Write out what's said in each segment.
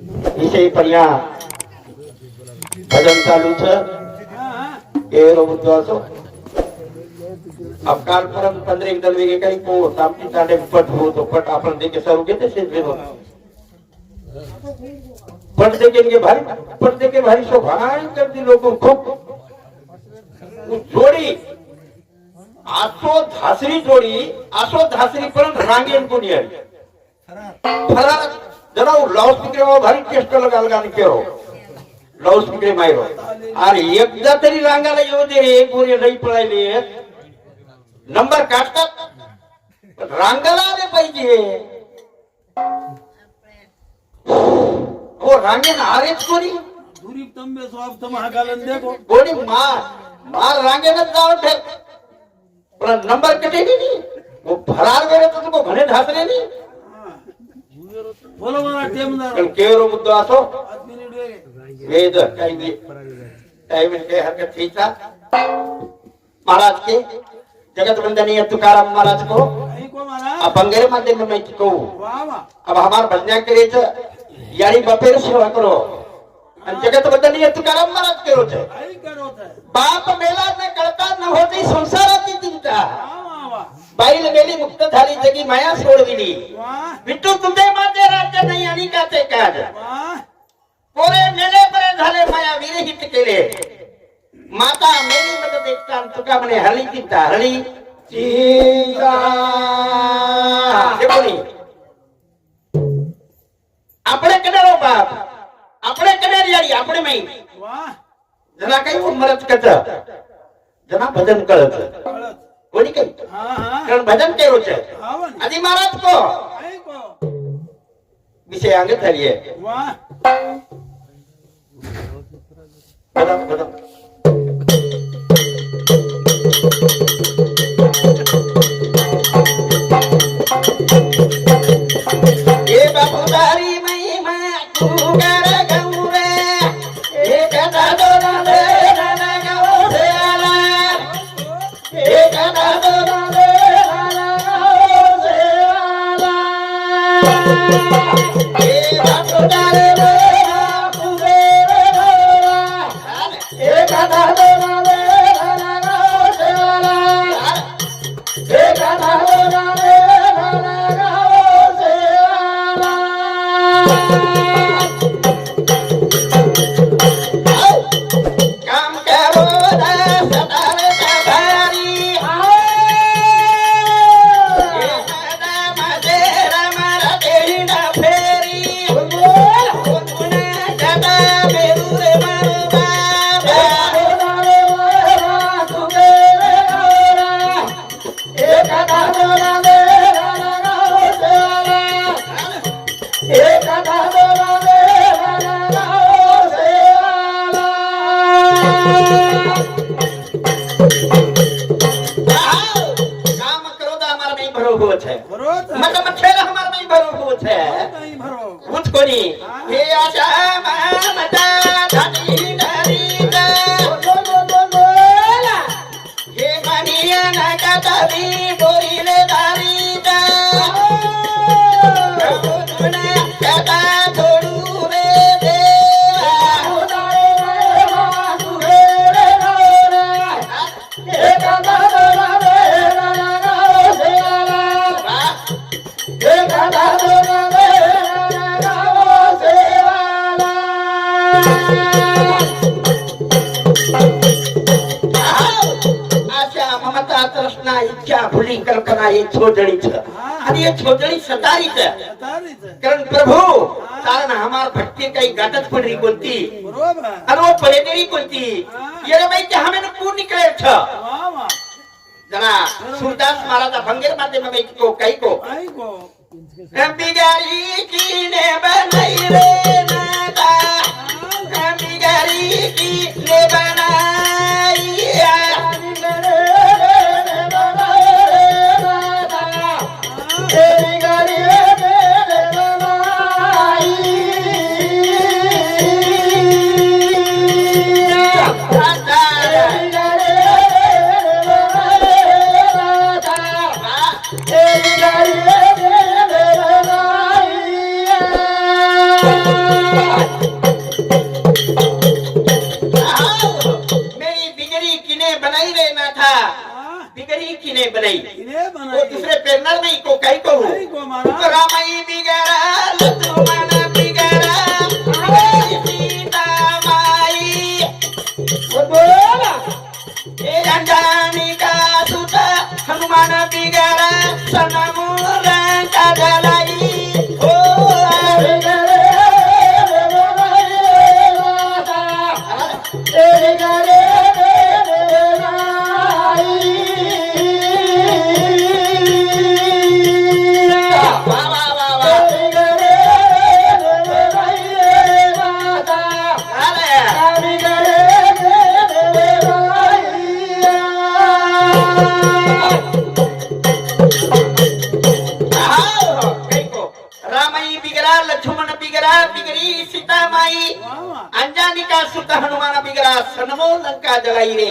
विषयी परिणाम भजन चालूच एरो मुद्दो असो अब परम पंद्रह एक दल काही को सामने चाले पट हो पट आपण देखे सरू घेते शेजवे हो. पट देखे इनके भारी पट देखे भारी सो भारी कर दी लोगों खूब जोड़ी आसो धासरी जोड़ी आसो धासरी पर रांगे इनको नहीं फरार जरा स्पीकर भारी केरो. लाउड स्पीकर मायरो. अरे एकदा तरी रांगाला येऊ दे रे गोरे लई पळायले. नंबर काढतात. पण रांगाला आले पाहिजे. हो रांगेन आरेच कोणी? दूरी तंबे स्वाब तम हागालन देखो. कोणी? मार. मार रांगेनच जावं ठेव. पण नंबर कटे नाही वो फरार वेळे तर तुको घणे नाही वेगे वेद काही बी काही म्हणजे काही हरकत थीचा महाराज के जगत वंदनीय तुकाराम महाराज को अब बंगेरे माध्यम में मैं कहूँ अब हमार बंध्या करे छ यारी बपेर सेवा करो। जगत वंदनीय तुकाराम महाराज करो छ बाप मेला न कळता न होती संसाराची चिंता। बाईल मेली मुक्त झाली जगी माया सोडविली वाह विठू तुझे माझे राज्य नाही आणि का ते काज वाह पोरे मेले बरे झाले माया विरहित केले माता मेरी मदत देखता तुका म्हणे हरली चिंता हरली चिंता हे कोणी આપણે કનેરો બાપ આપણે કનેરિયાળી આપણે મઈ वाह जना काही उमरच कच जना भजन कळत कळत कोणी काही हाँ हाँ कारण भजन केलं છે आवन आदि महाराज को आई को विषय अंग धरिए वाह भजन ये उचकोनी हे अशा ममता इच्छा फुली कल्पना हे छोजणीच आणि हे छोजणी सतारीच. कारण प्रभू कारण हमार भटके काही गाठत पडली कोणती? आणि वो परेदेरी कोणती? येणे माहिती हमें पूर्ण निकले छ जना महाराज भंगेर माध्यम में को कई को बिगारी की बनाई रे नादा. बिगारी की ने बनाई रामाई बिगरा लक्ष्मण बिगरा बिगरी सीता माई अंजानी का हनुमान बिगरा सनमो लंका जलाई रे।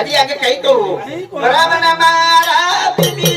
अजी आगे कहीं तो राम नमारा बिगरी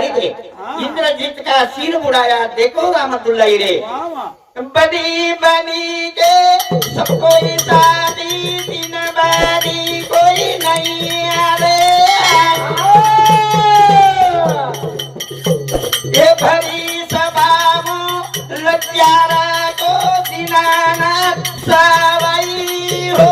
रे हाँ। इंद्रजीत का सिर मुड़ाया देखो रामतुल्लाई रे वा वा बनी बनी के सब कोई शादी दिन बारी कोई नहीं आवे ये भरी सभा में लज्जारा को दिनानाथ सवाई हो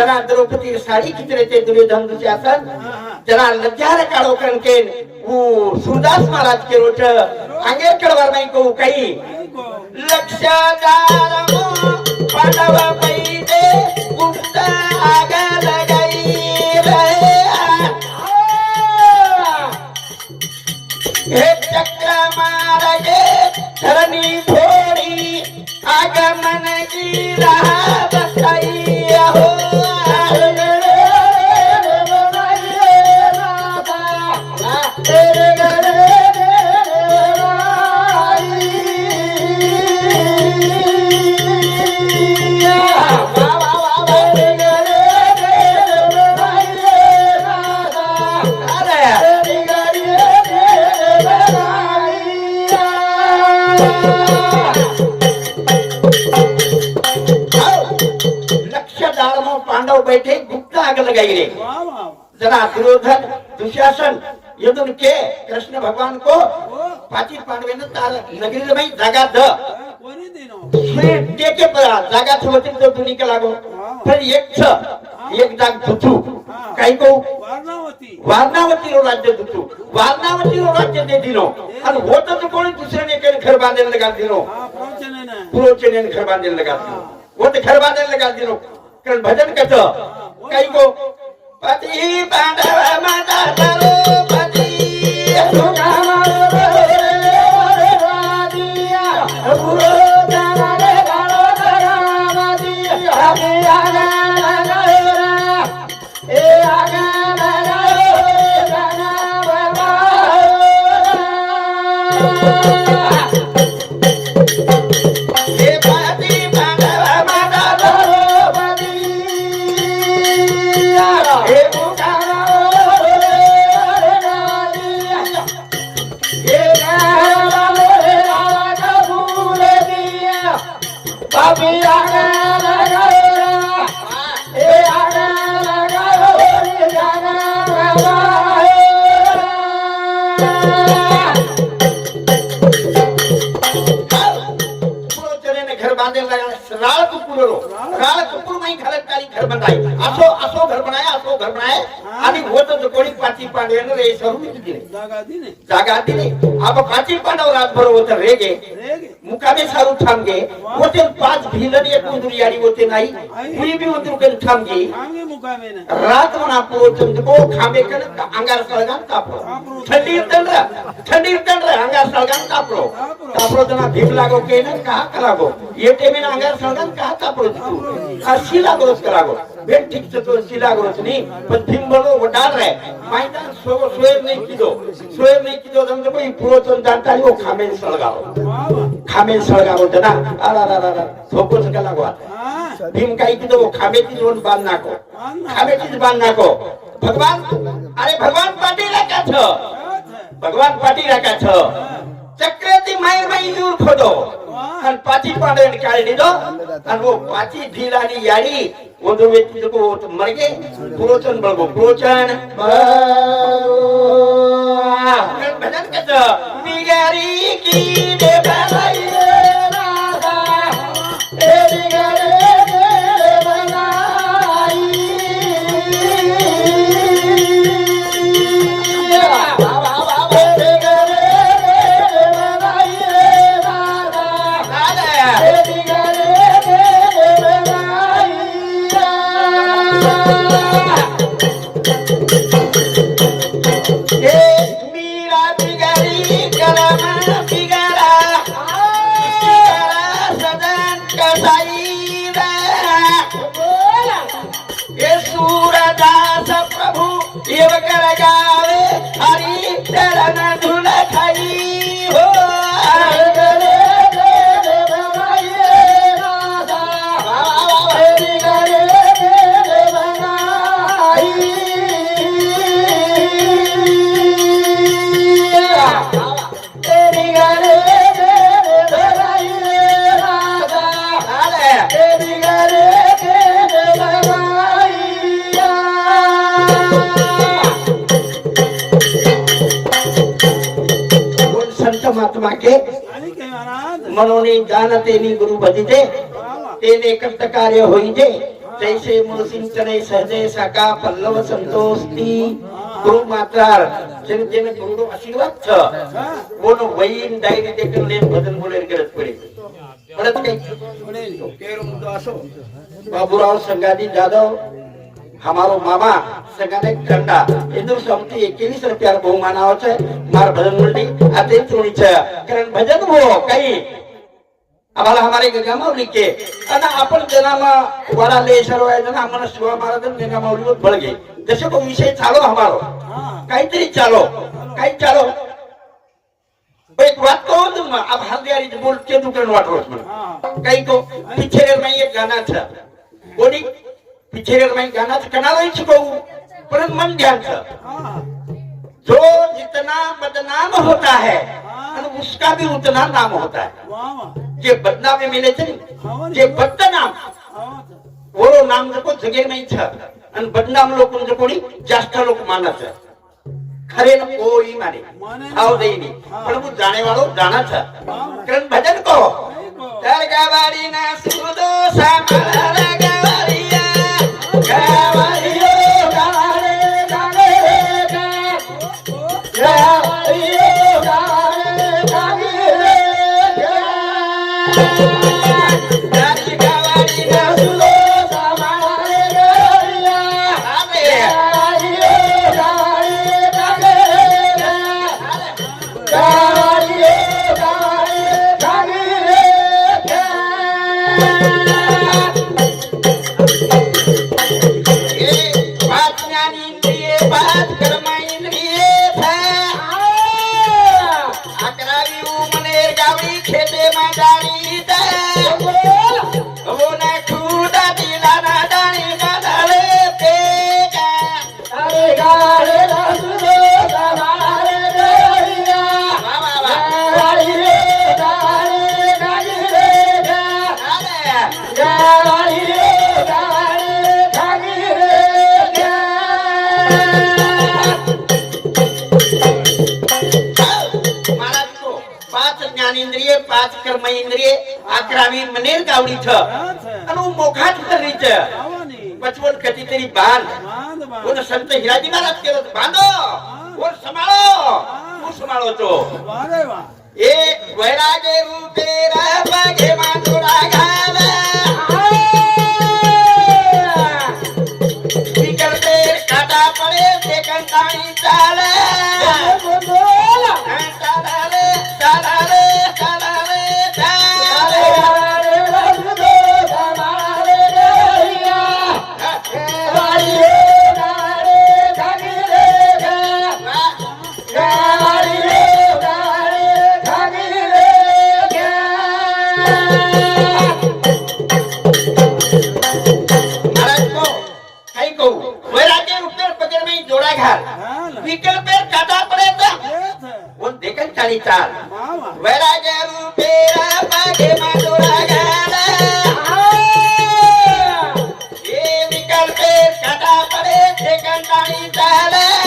जरा द्रौपदी साड़ी खींच ते दुर्योधन दुशासन जरा लज्जा रखाड़ो करण के। सुदास महाराज के रोट आंगेर कड़वर में को लक्षदार पांडव पैदे गुप्त हे चक्र मारगे थोड़ी आगमन की राह बसाई। बैठे गुप्त आग लगाई जरा दुर्योधन दुशासन यदुन के कृष्ण भगवान को पाची पांडवे ने तार नगरी में जागा द। पड़ा जागा छोटी तो दुनी के लागो. फिर एक छ एक जाग दुथू काही? को वारणावती. रो राज्य दुथू वारणावती रो राज्य दे दिनो आणि होत तो कोणी दुसऱ्याने काही घर बांधायला लगा दिनो हा प्रवचन ना. पुरोचने घर बांधायला लगा दिनो वो तो घर बांधायला लगा दिनो भजन कचो कई को पति पांडव माता करो पति भॼन कया नाही. असो असो घर बनाय असो घर बनाय. आणि होत कोणी पाचवी पांडव्यांना रे स्वरूप दिले जागा दिली आप पाचवी पांडव रातभर होत रे गे मुकामे सारू थांबगे. होते पाच भिलन एक उंदुरी आली होते नाही. कुणी बी उंदुर कन थांबगे. रात म्हणा पुरो चंद्रको खांबे कन अंगार सळगान कापलो थंडी तंद्र थंडी तंद्र अंगार सळगान कापलो कापलो तना भीम लागो केन कहा करागो? ये मी अंगार सळगान कहा कापलो तू? अशी लागोच करागो. ठीक से तो सिला रोशनी पण थिंबलो वडाल रे मायदा सो सोयर नाही किदो सोयर नाही किदो जम जब ई पुरोचन जानता यो खामेन सळगाव खामेन सळगाव होते ना अरे अरे अरे सोपो सका लागवा भीम काही किदो खामेची जोड बांध नाको खामेची बांध नाको भगवान अरे भगवान पाटी राखा छ भगवान पाटी राखा छ चक्रती माय माय दूर खोदो आणि पाची पाडे काढी दो आणि वो पाची ढीलानी याडी वो जो व्यक्ति को वो तो मर गए पुरोचन बळगो पुरोचन भजन सूरदास प्रभु एव ಸಮಾಸಮಾಕ್ಕೆ ಮನೋನಿ ಜಾನತೇನಿ ಗುರು ಭಜಿತೆ તેને કૃત કાર્ય હોય છે. તૈસે મૂળસિંચને સહજે સાકા પલ્લવ સંતોષની ગુરુ માત્રાર જેને જેને ગુરુનો આશીર્વાદ છે બોનો વૈન ડાયરી દેખન લે ભજન બોલે ગરજ પડે. પડત કઈ કેરો મુદ્દો આસો બાબુરાવ સંગાજી જાદવ हमारो मामा सगळ्याने कंडा इंदूर स्वामी एकवीस रुपया भाऊ मानावाचे मार भजन मंडळी आता चोणीच कारण भजन भो काही. आम्हाला हमारे गंगामाऊली के आणि आपण जनामा वडाले सर्व जण आम्हाला शिवा महाराज गंगामाऊलीवर बळ घे. जसे तो विषय चालो हमारो. काहीतरी चालो. काही चालो. एक बात को तुम अब हर दियारी बोल के दुकान वाटो काही को पिक्चर में एक गाना था. बोली છે બોલી પિક્ચર માં એક ગાના છે કનાલો ઈ કહું पर मन ध्यान છે हा जो जितना बदनाम होता है और उसका भी उतना नाम होता है वाह वाह जे बदनामी मिले છે ને જે બદનામ हा ઓરો નામ જકો જગે નહીં છે અને બદનામ લોકો જકોની જાસ્ત લોકો માને છે ખરે ને કોઈ માને માને નહીં. આવ દઈ નહીં પણ હું જાણે વાળો જાણે છે કારણ ભજન કહો તાર ગાવાડી ના સુદો સામારા ઇન્દ્રિય પાંચ કર્મ ઇન્દ્રિય આકરાવી મનેર ગાવડી છ. અને મોઘાટ કરી છે. પચવન ખતી તેરી બાંધ. ઓન સંત હિરાજી મહારાજ કેરો બાંધો. ઓર સમાળો હું સમાળો છો. વારે વાહ. એ વૈરાગે રૂપે રાગે માંડુરા ગાવે निकल पे काटा पड़ेगा येत है वो देखन चाली. चाल ये पे पड़े देखन चाल.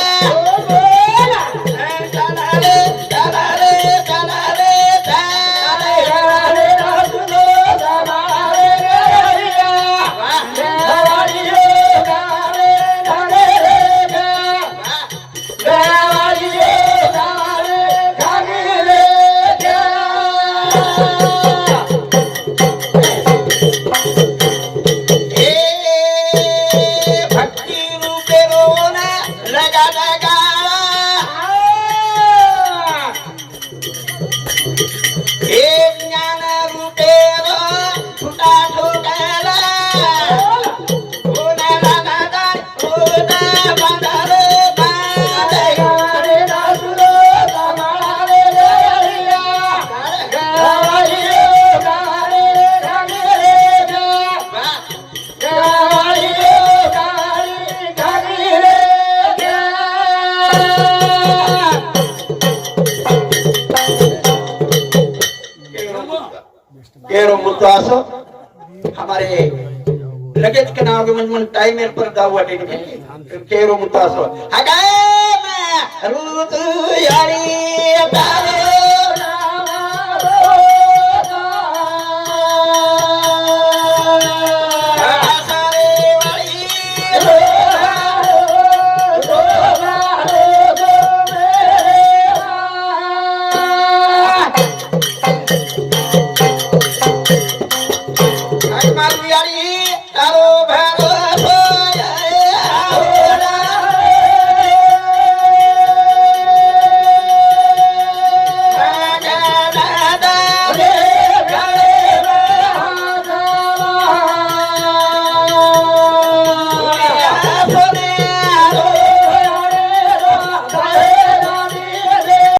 मुद्दा हमारे लगेज के नाव के मन टाइम एर पर दाव वाटे केरो मुद्दा असो हगाय मा रूत यारी